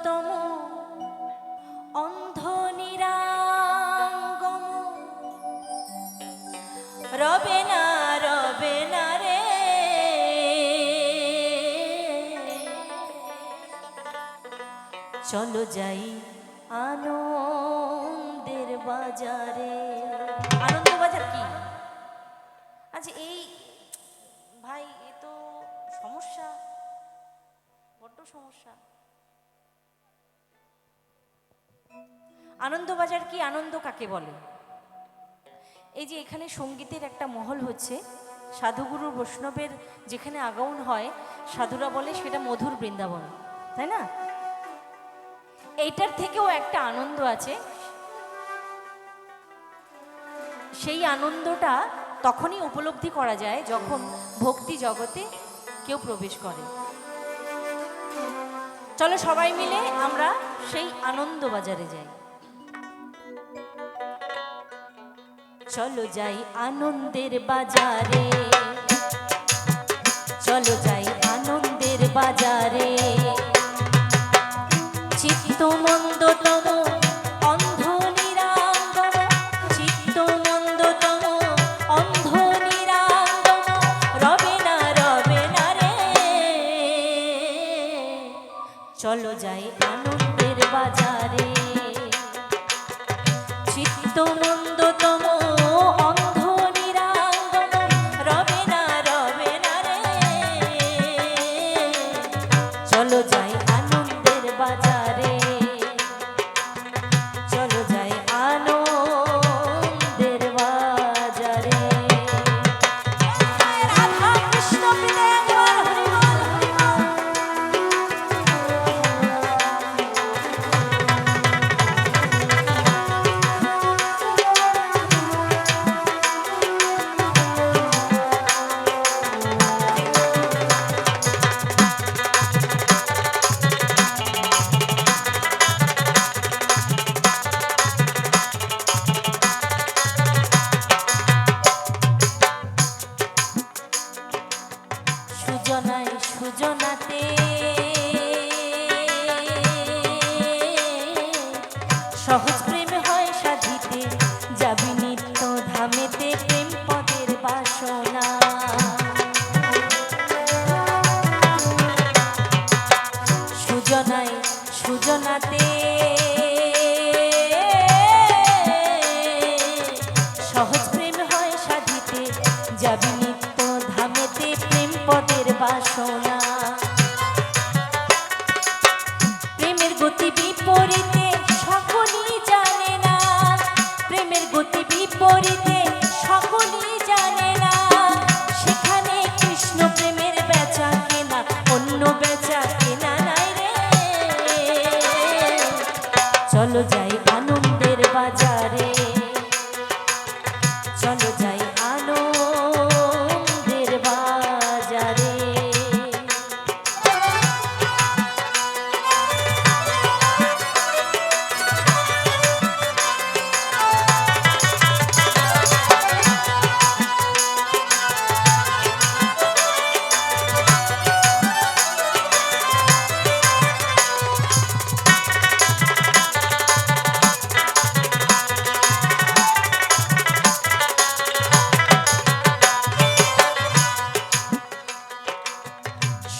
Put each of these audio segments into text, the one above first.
মন্দতম অন্ধ নিরাঙ্গম রবে না রবে না রে। চলো যাই আনন্দের বাজারে। আনন্দ বাজার কি? আচ্ছা এই ভাই, এ তো সমস্যা, বড্ড সমস্যা। আনন্দবাজার কি আনন্দ কাকে বলে? এই যে এখানে সঙ্গীতের একটা মহল হচ্ছে, সাধুগুরু বৈষ্ণবের যেখানে আগাউন হয়, সাধুরা বলে সেটা মধুর বৃন্দাবন, তাই না? এইটার থেকেও একটা আনন্দ আছে। সেই আনন্দটা তখনই উপলব্ধি করা যায় যখন ভক্তি জগতে কেউ প্রবেশ করে। চলো সবাই মিলে আমরা সেই আনন্দ বাজারে যাই। চলো যাই আনন্দের বাজারে। চলো যাই আনন্দের বাজারে। চিত্ত মন্দতম চলো যাই আনন্দের বাজারে। চিত্ত সুজনাতে সহজ প্রেম হয় সাধিতে যাবি নিত্য ধামেতে প্রেম পদের বাসনা। সুজনায় সুজনাতে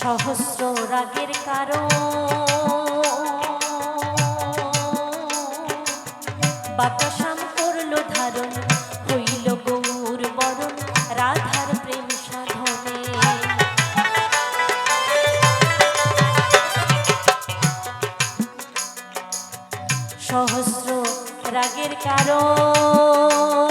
সহস্র রাগের কারণ। বাতাসাম করল ধারণ, হইল গৌর বরণ, রাধার প্রেম সাধনে। সহস্র রাগের কারণ।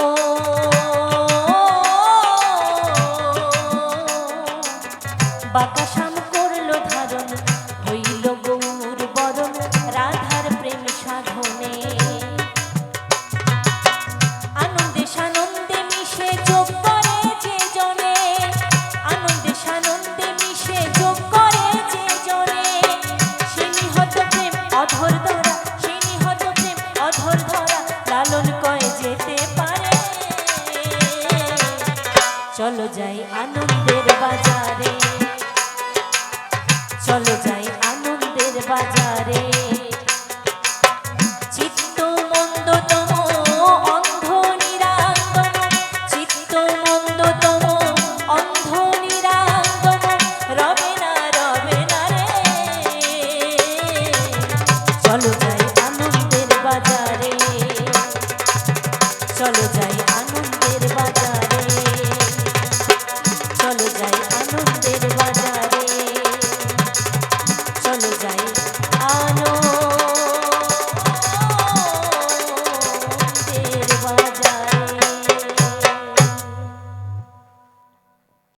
যাই আনন্দের বাজারে। চলো যাই আনন্দের বাজারে। চিত্ত মন্দতম অন্ধ নিরাঙ্গম চিত্ত মন্দতম রে। চলো যাই আনন্দের বাজারে। চলো যাই ভালো যায়